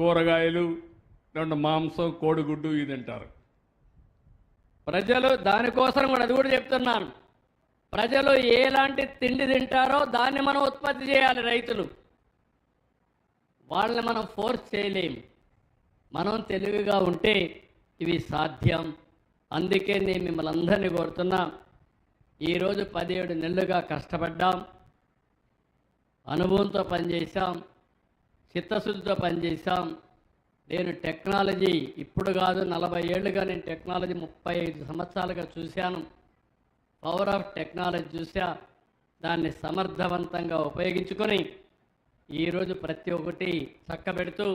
కూరగాయలు రెండు మాంసం కోడిగుడ్డు ఇది తింటారు. ప్రజలు దానికోసం కూడా అది కూడా చెప్తున్నాను ప్రజలు ఎలాంటి తిండి తింటారో దాన్ని మనం ఉత్పత్తి చేయాలి రైతులు. వాళ్ళని మనం ఫోర్స్ చేయలేం. మనం తెలివిగా ఉంటే ఇవి సాధ్యం. అందుకే నేను మిమ్మల్ని అందరినీ కోరుతున్నా ఈరోజు పదిహేడు నెలలుగా కష్టపడ్డాం అనుభవంతో పనిచేసాం చిత్తశుద్ధితో పనిచేసాం నేను టెక్నాలజీ ఇప్పుడు కాదు నలభై ఏళ్ళుగా నేను టెక్నాలజీ ముప్పై ఐదు సంవత్సరాలుగా చూశాను. పవర్ ఆఫ్ టెక్నాలజీ చూసా దాన్ని సమర్థవంతంగా ఉపయోగించుకొని ఈరోజు ప్రతి ఒక్కటి చక్కబెడుతూ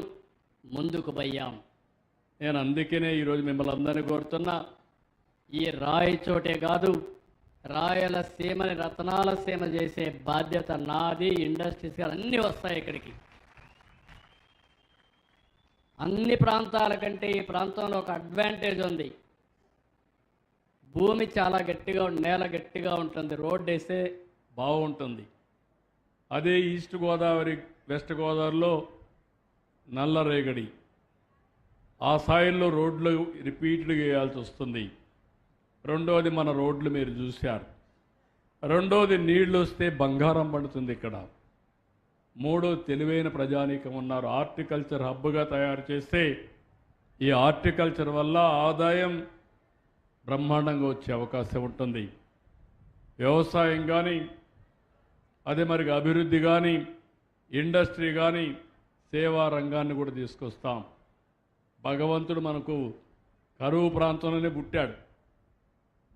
ముందుకు పోయాం. నేను అందుకనే ఈరోజు మిమ్మల్ని అందరినీ కోరుతున్నా ఈ రాయి చోటే కాదు రాయల సీమని రత్నాల సీమ చేసే బాధ్యత నాది ఇండస్ట్రీస్ గారు అన్నీ వస్తాయి ఇక్కడికి. అన్ని ప్రాంతాల కంటే ఈ ప్రాంతంలో ఒక అడ్వాంటేజ్ ఉంది. భూమి చాలా గట్టిగా నేల గట్టిగా ఉంటుంది. రోడ్డు వేస్తే బాగుంటుంది. అదే ఈస్ట్ గోదావరి వెస్ట్ గోదావరిలో నల్ల రేగడి. ఆ స్థాయిల్లో రోడ్లు రిపీట్లు వేయాల్సి వస్తుంది. రెండోది మన రోడ్లు మీరు చూశారు. రెండోది నీళ్ళు వస్తే బంగారం పడుతుంది ఇక్కడ. మూడో తెలివైన ప్రజానీకం ఉన్నారు హార్టికల్చర్ హబ్గా తయారు చేస్తే ఈ హార్టికల్చర్ వల్ల ఆదాయం బ్రహ్మాండంగా వచ్చే అవకాశం ఉంటుంది. వ్యవసాయం కానీ అదే మరి అభివృద్ధి కానీ ఇండస్ట్రీ కానీ సేవా రంగాన్ని కూడా తీసుకొస్తాం. భగవంతుడు మనకు కరువు ప్రాంతంలోనే పుట్టాడు.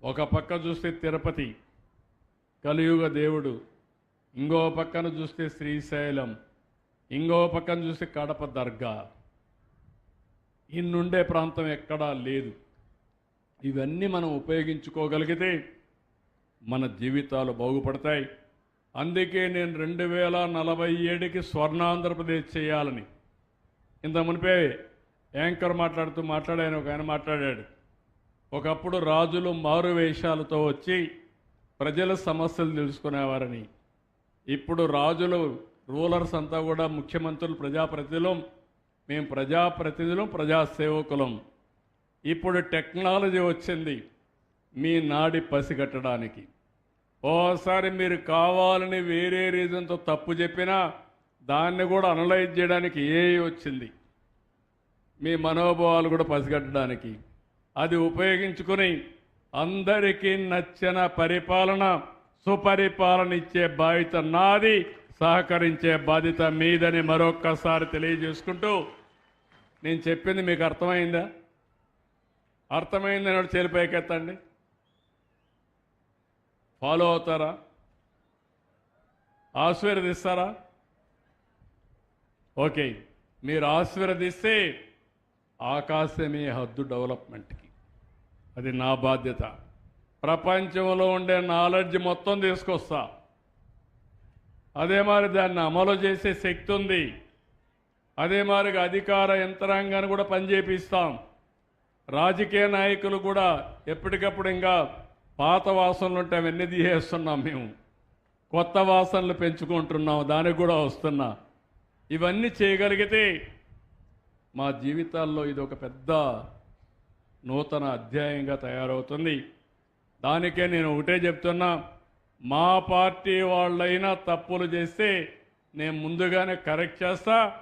ఒక పక్క చూస్తే తిరుపతి కలియుగ దేవుడు ఇంకో పక్కన చూస్తే శ్రీశైలం ఇంకో పక్కన చూస్తే కడప దర్గా. ఇన్నుండే ప్రాంతం ఎక్కడా లేదు. ఇవన్నీ మనం ఉపయోగించుకోగలిగితే మన జీవితాలు బాగుపడతాయి. అందుకే నేను రెండు వేల నలభై ఏడుకి స్వర్ణాంధ్రప్రదేశ్ చేయాలని. ఇంత మునిపే యాంకర్ మాట్లాడుతూ మాట్లాడాను ఒక ఆయన మాట్లాడాడు. ఒకప్పుడు రాజులు మారు వేషాలతో వచ్చి ప్రజల సమస్యలు తెలుసుకునేవారని. ఇప్పుడు రాజులు రూలర్స్ అంతా కూడా ముఖ్యమంత్రులు ప్రజాప్రతినిధులం. మేము ప్రజాప్రతినిధులం ప్రజాసేవకులం. ఇప్పుడు టెక్నాలజీ వచ్చింది మీ నాడి పసిగట్టడానికి. ఓసారి మీరు కావాలని వేరే రీజన్తో తప్పు చెప్పినా దాన్ని కూడా అనలైజ్ చేయడానికి ఏ వచ్చింది? మీ మనోభావాలు కూడా పసిగట్టడానికి. అది ఉపయోగించుకుని అందరికీ నచ్చిన పరిపాలన సుపరిపాలన ఇచ్చే బాధ్యత నాది సహకరించే బాధ్యత మీదని మరొక్కసారి తెలియజేసుకుంటూ నేను చెప్పింది మీకు అర్థమైందా? అర్థమైందని ఒకటి చేలిపైకెత్తండి ఫాలో అవుతారా? ఆశీర్వదిస్తారా? ఓకే మీరు ఆశీర్వదిస్తే ఆకాశమే హద్దు డెవలప్మెంట్కి. అది నా బాధ్యత. ప్రపంచంలో ఉండే నాలెడ్జ్ మొత్తం తీసుకొస్తా. అదే మరి దాన్ని అమలు చేసే శక్తి ఉంది. అదే మరి అధికార యంత్రాంగాన్ని కూడా పనిచేపిస్తాం. రాజకీయ నాయకులు కూడా ఎప్పటికప్పుడు ఇంకా పాత వాసనలు ఉంటే అవన్నీ తీసేస్తున్నాం మేము. కొత్త వాసనలు పెంచుకుంటున్నాం దానికి కూడా వస్తున్నా. ఇవన్నీ చేయగలిగితే మా జీవితాల్లో ఇది ఒక పెద్ద నూతన అధ్యాయంగా తయారవుతుంది. దానికే నేను ఒకటే చెప్తున్నా మా పార్టీ వాళ్ళైనా తప్పులు చేస్తే నేను ముందుగానే కరెక్ట్ చేస్తా.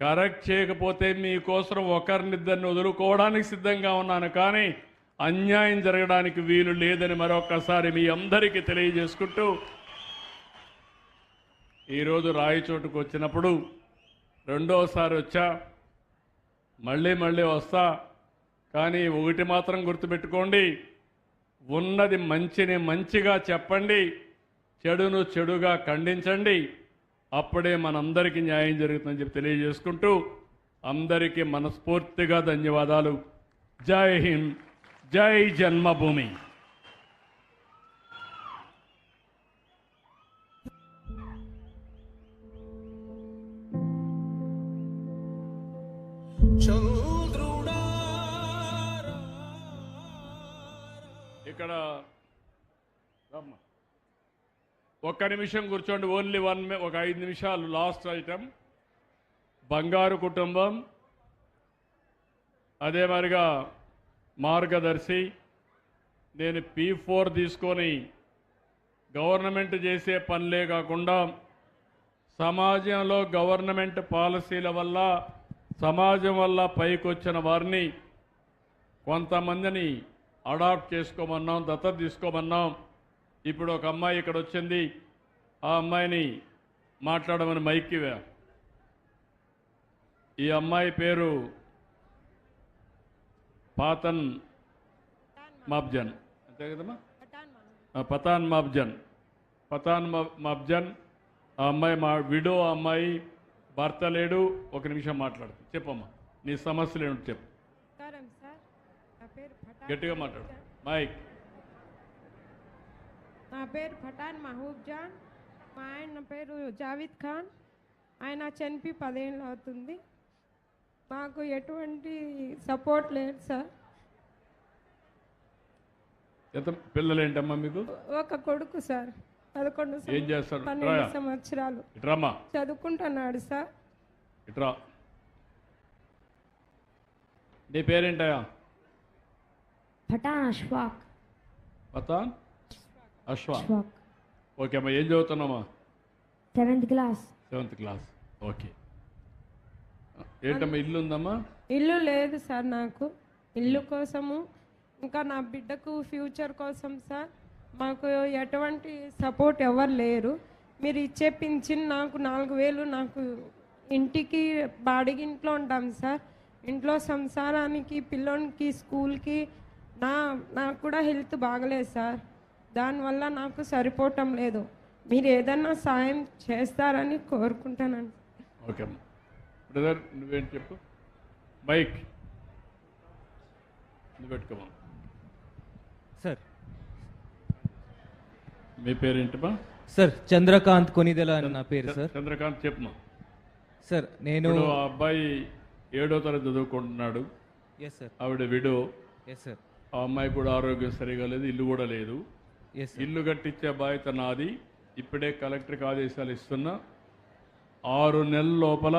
కరెక్ట్ చేయకపోతే మీకోసం ఒకరినిద్దరిని వదులుకోవడానికి సిద్ధంగా ఉన్నాను కానీ అన్యాయం జరగడానికి వీలు లేదని మరొకసారి మీ అందరికీ తెలియజేసుకుంటూ ఈరోజు రాయచోటుకు వచ్చినప్పుడు రెండోసారి వచ్చా మళ్ళీ మళ్ళీ వస్తా. కానీ ఒకటి మాత్రం గుర్తుపెట్టుకోండి ఉన్నది మంచిని మంచిగా చెప్పండి చెడును చెడుగా ఖండించండి. అప్పుడే మనందరికీ న్యాయం జరుగుతుందని చెప్పి తెలియజేసుకుంటూ అందరికీ మనస్ఫూర్తిగా ధన్యవాదాలు. జై హింద్ జై జన్మభూమి. ఇక్కడ ఒక్క నిమిషం కూర్చోండి. ఓన్లీ వన్ ఒక ఐదు నిమిషాలు లాస్ట్ ఐటమ్ బంగారు కుటుంబం. అదే మరిగా మార్గదర్శి. నేను పీ ఫోర్ తీసుకొని గవర్నమెంట్ చేసే పనులే కాకుండా సమాజంలో గవర్నమెంట్ పాలసీల వల్ల సమాజం వల్ల పైకొచ్చిన వారిని కొంతమందిని అడాప్ట్ చేసుకోమన్నాం దత్తత తీసుకోమన్నాం. ఇప్పుడు ఒక అమ్మాయి ఇక్కడ వచ్చింది. ఆ అమ్మాయిని మాట్లాడమని మైక్ ఈ అమ్మాయి పేరు పాతన్ మాబ్జన్. అంతే కదమ్మా? పతాన్ మాబ్జన్. పతాన్ మాబ్జన్ ఆ అమ్మాయి మా విడో ఆ అమ్మాయి భర్త లేడు. ఒక నిమిషం మాట్లాడు. చెప్పమ్మా. నీ సమస్యలు ఏమిటి చెప్పు నమస్కారం సార్ నా పేరు పఠాన్ గట్టిగా మాట్లాడు. మైక్. నా పేరు పఠాన్ మహబూబ్ జాన్. మా ఆయన పేరు జావీద్ ఖాన్. ఆయన చనిపి పదేళ్ళు అవుతుంది. మాకు ఎటువంటి సపోర్ట్ లేదు సార్. ఎంత పిల్లలు ఏంటమ్మా మీకు? ఒక కొడుకు సార్. పదకొండు సం- ఏం చేస్తారు? పన్నెండు. సంవత్సరాలు. చదువుకుంటున్నాడు సార్. ఇట్రా నీ పేరేంటయా పఠాన్ అష్ఫాక్ పతాన్ అశ్వా అష్ఫాక్ ఓకే అమ్మా ఏం చదువుతున్నామా seventh class. Seventh class. Okay. ఏంటమ్మా ఇల్లు ఉందమ్మా? ఇల్లు లేదు సార్ నాకు. ఇల్లు కోసము ఇంకా నా బిడ్డకు ఫ్యూచర్ కోసం సార్ మాకు ఎటువంటి సపోర్ట్ ఎవరు లేరు. మీరు ఇచ్చే పింఛన్ నాకు నాలుగు వేలు నాకు ఇంటికి బాడిగింట్లో ఉంటాం సార్. ఇంట్లో సంసారానికి పిల్లోనికి స్కూల్కి నా నాకు కూడా హెల్త్ బాగలేదు సార్. దానివల్ల నాకు సరిపోవటం లేదు. మీరు ఏదన్నా సాయం చేస్తారని కోరుకుంటానండి. ఓకే అమ్మా. బ్రదర్ నువ్వేంటి చెప్పు? మైక్. నువ్వు పెట్టుకోమా? సార్. మీ పేరేంటమ్మా? సార్ చంద్రకాంత్ కొనిదెల అని నా పేరు సార్. చంద్రకాంత్ చెప్పమా సార్ నేను అబ్బాయి ఏడో తరగతి చదువుకుంటున్నాడు. ఎస్ సార్ ఆవిడ విడో. ఎస్ సార్ ఆ అమ్మాయి కూడా ఆరోగ్యం సరిగా లేదు ఇల్లు కూడా లేదు. ఇల్లు కట్టించే బాధ్యత నాది. ఇప్పుడే కలెక్టర్కి ఆదేశాలు ఇస్తున్నా. ఆరు నెలల లోపల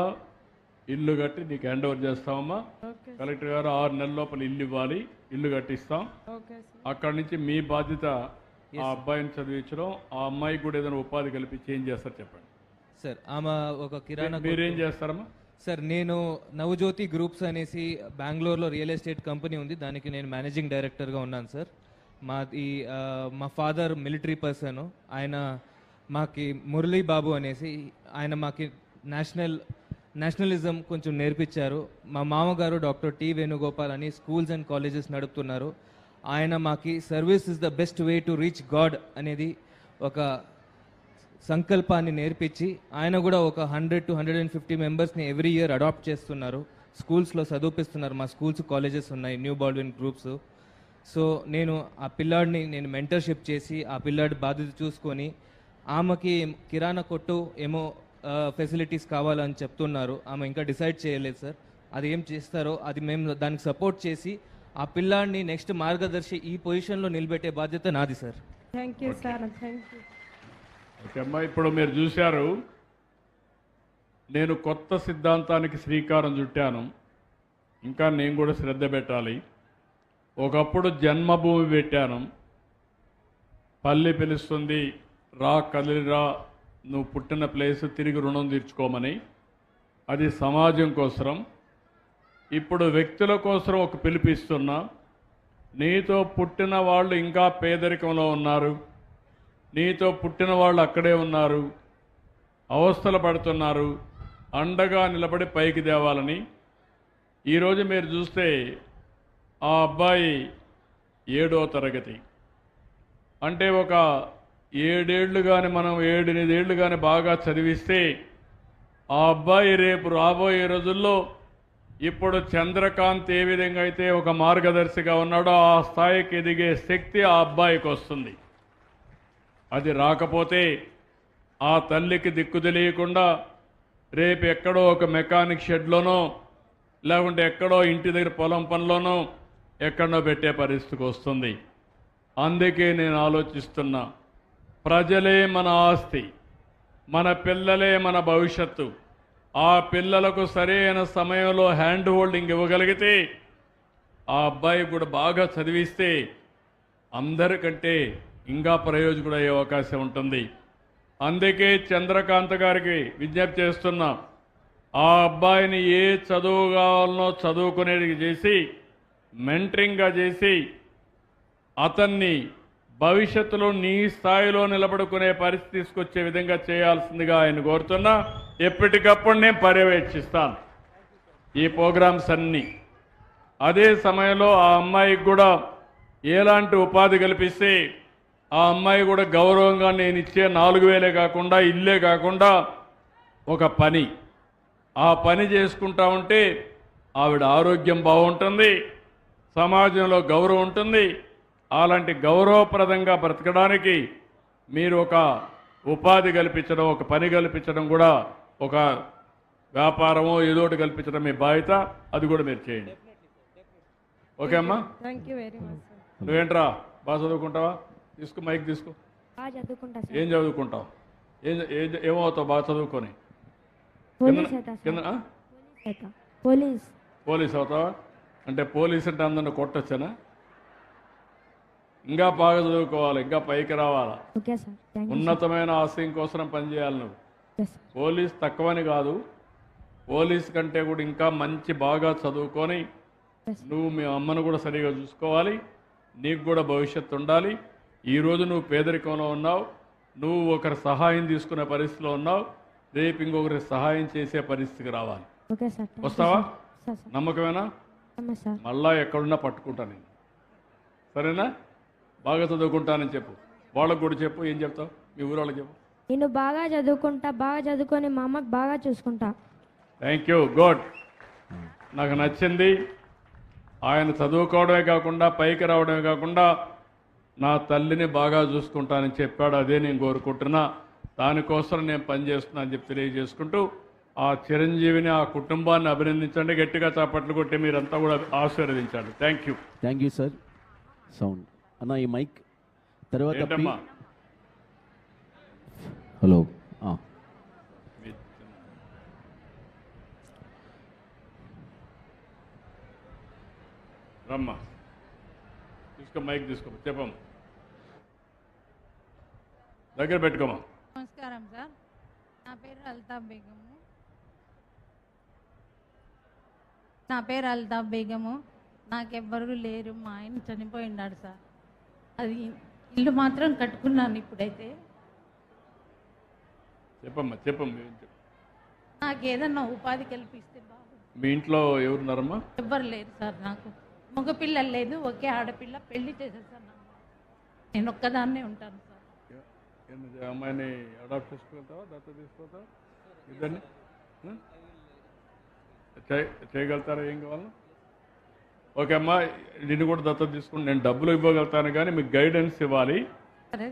ఇల్లు కట్టి నీకు హ్యాండ్ ఓవర్ చేస్తామమ్మా ఓకే కలెక్టర్ గారు ఆరు నెలల లోపల ఇల్లు ఇవ్వాలి ఇల్లు కట్టిస్తాం. ఓకే సార్ అక్కడి నుంచి మీ బాధ్యత ఆ అబ్బాయిని చదివించడం. ఆ అమ్మాయికి కూడా ఏదైనా ఉపాధి కల్పించి ఏం చేస్తారు చెప్పండి. సార్ ఆమె ఒక కిరాణా మీరేం చేస్తారమ్మా? సార్ నేను నవజ్యోతి గ్రూప్స్ అనేసి బెంగళూరులో రియల్ ఎస్టేట్ కంపెనీ ఉంది. దానికి నేను మేనేజింగ్ డైరెక్టర్గా ఉన్నాను సార్. మాది మా ఫాదర్ మిలిటరీ పర్సన్. ఆయన మాకి మురళీ బాబు అనేసి ఆయన మాకి నేషనల్ నేషనలిజం కొంచెం నేర్పించారు. మా మామగారు డాక్టర్ టి వేణుగోపాల్ అని స్కూల్స్ అండ్ కాలేజెస్ నడుపుతున్నారు. ఆయన మాకి service is the best way to reach God అనేది ఒక సంకల్పాన్ని నేర్పించి ఆయన కూడా ఒక hundred to hundred and fifty మెంబర్స్ని ఎవ్రీ ఇయర్ అడాప్ట్ చేస్తున్నారు. స్కూల్స్లో చదివిపిస్తున్నారు. మా స్కూల్స్ కాలేజెస్ ఉన్నాయి. న్యూ బాల్విన్ గ్రూప్స్ సో నేను ఆ పిల్లాడిని నేను మెంటర్షిప్ చేసి ఆ పిల్లాడి బాధ్యత చూసుకొని ఆమెకి కిరాణా కొట్టు ఏమో ఫెసిలిటీస్ కావాలని చెప్తున్నారు. ఆమె ఇంకా డిసైడ్ చేయలేదు సార్ అది ఏం చేస్తారో అది మేము దానికి సపోర్ట్ చేసి ఆ పిల్లాడిని నెక్స్ట్ మార్గదర్శి ఈ పొజిషన్లో నిలబెట్టే బాధ్యత నాది sir thank you sir thank you okay అమ్మా ఇప్పుడు మీరు చూశారు నేను కొత్త సిద్ధాంతానికి శ్రీకారం చుట్టాను. ఇంకా నేను కూడా శ్రద్ధ పెట్టాలి. ఒకప్పుడు జన్మభూమి పెట్టాను. పల్లి పిలుస్తుంది రా కదిలిరా నువ్వు పుట్టిన ప్లేస్ తిరిగి రుణం తీర్చుకోమని. అది సమాజం కోసం ఇప్పుడు వ్యక్తుల కోసం ఒక పిలిపిస్తున్నా. నీతో పుట్టిన వాళ్ళు ఇంకా పేదరికంలో ఉన్నారు. నీతో పుట్టిన వాళ్ళు అక్కడే ఉన్నారు. అవస్థలు పడుతున్నారు. అండగా నిలబడి పైకి తేవాలని ఈరోజు మీరు చూస్తే ఆ అబ్బాయి ఏడో తరగతి. అంటే ఒక ఏడేళ్ళు కానీ మనం ఏడెనిమిదేళ్ళు కానీ బాగా చదివిస్తే ఆ అబ్బాయి రేపు రాబోయే రోజుల్లో ఇప్పుడు చంద్రకాంత్ ఏ విధంగా అయితే ఒక మార్గదర్శిగా ఉన్నాడో ఆ స్థాయికి ఎదిగే శక్తి ఆ అబ్బాయికి వస్తుంది. అది రాకపోతే ఆ తల్లికి దిక్కు తెలియకుండా రేపు ఎక్కడో ఒక మెకానిక్ షెడ్లోనో లేకుంటే ఎక్కడో ఇంటి దగ్గర పొలం పనిలోనో ఎక్కడో పెట్టే పరిస్థితికి వస్తుంది. అందుకే నేను ఆలోచిస్తున్నా ప్రజలే మన ఆస్తి మన పిల్లలే మన భవిష్యత్తు. ఆ పిల్లలకు సరైన సమయంలో హ్యాండ్ హోల్డింగ్ ఇవ్వగలిగితే ఆ అబ్బాయి కూడా బాగా చదివిస్తే అందరికంటే ఇంకా ప్రయోజకుడు అయ్యే అవకాశం ఉంటుంది. అందుకే చంద్రకాంత్ గారికి విజ్ఞప్తి చేస్తున్నా ఆ అబ్బాయిని ఏ చదువు కావాలనో చదువుకునేది చేసి మెంటరింగ్గా చేసి అతన్ని భవిష్యత్తులో నీ స్థాయిలో నిలబడుకునే పరిస్థితి తీసుకొచ్చే విధంగా చేయాల్సిందిగా ఆయన కోరుతున్నా. ఎప్పటికప్పుడు నేను పర్యవేక్షిస్తాను ఈ ప్రోగ్రామ్స్ అన్నీ. అదే సమయంలో ఆ అమ్మాయికి కూడా ఎలాంటి ఉపాధి కల్పిస్తే ఆ అమ్మాయి కూడా గౌరవంగా నేను ఇచ్చే నాలుగు వేలే కాకుండా ఇల్లే కాకుండా ఒక పని. ఆ పని చేసుకుంటా ఉంటే ఆవిడ ఆరోగ్యం బాగుంటుంది సమాజంలో గౌరవం ఉంటుంది. అలాంటి గౌరవప్రదంగా బ్రతకడానికి మీరు ఒక ఉపాధి కల్పించడం ఒక పని కల్పించడం కూడా ఒక వ్యాపారమో ఏదో ఒకటి కల్పించడం మీ బాధ్యత. అది కూడా మీరు చేయండి. ఓకే అమ్మా. Thank you very much sir నువ్వేంట్రా? బాగా చదువుకుంటావా? తీసుకో మైక్ తీసుకో. ఏం చదువుకుంటావు? ఏం ఏమవుతావు? బాగా చదువుకొని. పోలీస్ అవుతావా? అంటే పోలీస్ అంటే అందరిని కొట్టొచ్చనా? ఇంకా బాగా చదువుకోవాలి ఇంకా పైకి రావాలా? ఉన్నతమైన ఆశయం కోసం పనిచేయాలి నువ్వు. పోలీస్ తక్కువని కాదు. పోలీస్ కంటే కూడా ఇంకా మంచి బాగా చదువుకొని నువ్వు మీ అమ్మను కూడా సరిగా చూసుకోవాలి. నీకు కూడా భవిష్యత్తు ఉండాలి. ఈరోజు నువ్వు పేదరికంలో ఉన్నావు నువ్వు ఒకరి సహాయం తీసుకునే పరిస్థితిలో ఉన్నావు రేపు ఇంకొకరి సహాయం చేసే పరిస్థితికి రావాలి. వస్తావా? నమ్మకమేనా? మళ్ళా ఎక్కడున్నా పట్టుకుంటా నేను. సరేనా? బాగా చదువుకుంటానని చెప్పు. వాళ్ళకు కూడా చెప్పు ఏం చెప్తావు? మీ ఊరు వాళ్ళకి చెప్పు. నేను బాగా చదువుకుంటా బాగా చదువుకొని మా అమ్మకి బాగా చూసుకుంటా. థ్యాంక్ యూ గుడ్ నాకు నచ్చింది. ఆయన చదువుకోవడమే కాకుండా పైకి రావడమే కాకుండా నా తల్లిని బాగా చూసుకుంటానని చెప్పాడు అదే నేను కోరుకుంటున్నా. దానికోసం నేను పనిచేస్తున్నా అని చెప్పి తెలియజేసుకుంటూ ఆ చిరంజీవిని ఆ కుటుంబాన్ని అభినందించండి. గట్టిగా చాపట్లు కొట్టి మీరంతా కూడా ఆశీర్వదించండి. Thank you thank you sir sound అన్న ఈ మైక్ తర్వాత హలో రమ్మా. తీసుకో మైక్ తీసుకో. చెప్పమ్మా. దగ్గర పెట్టుకోమా? నమస్కారం సార్. నా పేరు అల్తాఫ్ బేగము. నా పేరు అల్తాఫ్ బేగము. నాకెవ్వరు లేరు. మా ఆయన చనిపోయినాడు సార్. అది ఇల్లు మాత్రం కట్టుకున్నాను ఇప్పుడైతే. చెప్పమ్మా చెప్పమ్మా. నాకు ఏదన్నా ఉపాధి కల్పిస్తే బాగుంది మీ ఇంట్లో ఎవరున్నారమ్మా? ఎవ్వరు లేరు సార్ నాకు. మగపిల్లలు లేదు ఒకే ఆడపిల్ల. పెళ్ళి చేసేసాను నేను ఒక్కదాన్నే ఉంటాను సార్. అమ్మాయిని అడాప్ట్ చేసుకుంటావా? దత్త తీసుకుంటావా? ఇద్దరిని? చేయగలుగుతారా? ఏం కావాలా? ఓకే అమ్మా నిన్ను కూడా దత్తత తీసుకుని నేను డబ్బులు ఇవ్వగలుగుతాను కానీ మీకు గైడెన్స్ ఇవ్వాలి.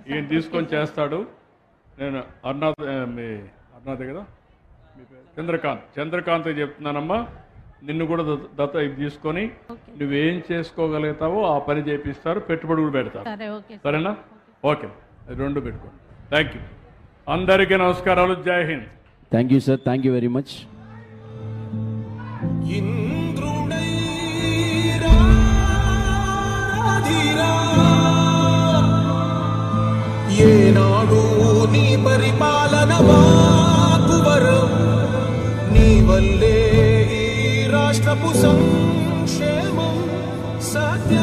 ఈయన తీసుకొని చేస్తాడు. నేను అరుణాథ్ ఆ, మీ అరుణాథ్ కదా? మీ పేరు? చంద్రకాంత్. చంద్రకాంత్ చెప్తున్నానమ్మా నిన్ను కూడా దత్త- దత్త ఇది తీసుకొని నువ్వేం చేసుకోగలుగుతావో ఆ పని చేపిస్తారు పెట్టుబడి కూడా పెడతారు. సరేనా? ఓకే రెండు పెట్టుకోండి. థ్యాంక్ యూ అందరికీ నమస్కారాలు. జై Hind. Thank you sir thank you very much ఏనాడు నీ పరిపాలన వాకువరం నీ వల్లే ఈ రాష్ట్రపు సంక్షేమం సత్యం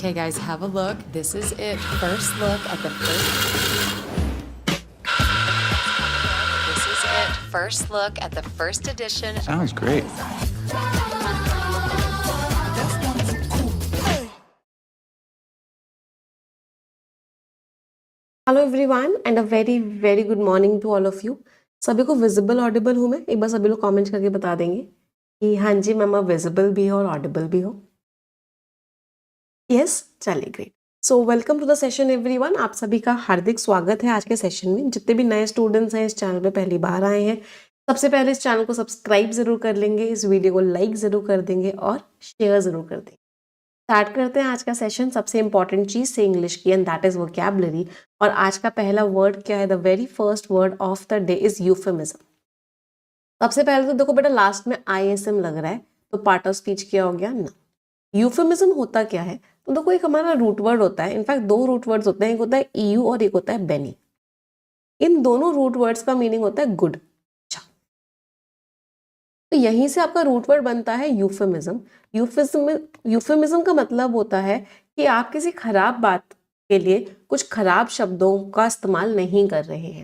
Okay, guys, have a look. This is it. First look at the first. This is it. First look at the first edition. Sounds great. Hello everyone and a very very good morning to all of you सभी को visible Audible हूँ मैं एक बार सभी लोग comment करके बता देंगे कि हाँ जी मैम विजिबल भी हो और ऑडिबल भी हो यस चलिए great so welcome to the session everyone आप सभी का हार्दिक स्वागत है आज के सेशन में। जितने भी नए स्टूडेंट्स हैं, इस चैनल पे पहली बार आए हैं, सबसे पहले इस चैनल को सब्सक्राइब ज़रूर कर लेंगे, इस वीडियो को लाइक ज़रूर कर देंगे और शेयर ज़रूर कर देंगे। स्टार्ट करते हैं आज का सेशन सबसे इंपॉर्टेंट चीज़ से इंग्लिश की एंड दैट इज़ वोकैबलरी और आज का पहला वर्ड क्या है? The very first word of the day is euphemism सबसे पहले तो देखो बेटा लास्ट में आई एस एम लग रहा है तो पार्ट ऑफ़ स्पीच क्या हो गया? ना यूफेमिज्म होता क्या है? तो देखो, एक हमारा रूट वर्ड होता है। इनफैक्ट दो रूट वर्ड्स होते हैं। एक होता है ईयू और एक होता है बेनी इन दोनों रूट वर्ड्स का मीनिंग होता है गुड अच्छा। तो यहीं से आपका रूट वर्ड बनता है यूफेमिज्म यूफेमिज्म का मतलब होता है कि आप किसी खराब बात के लिए कुछ खराब शब्दों का इस्तेमाल नहीं कर रहे हैं।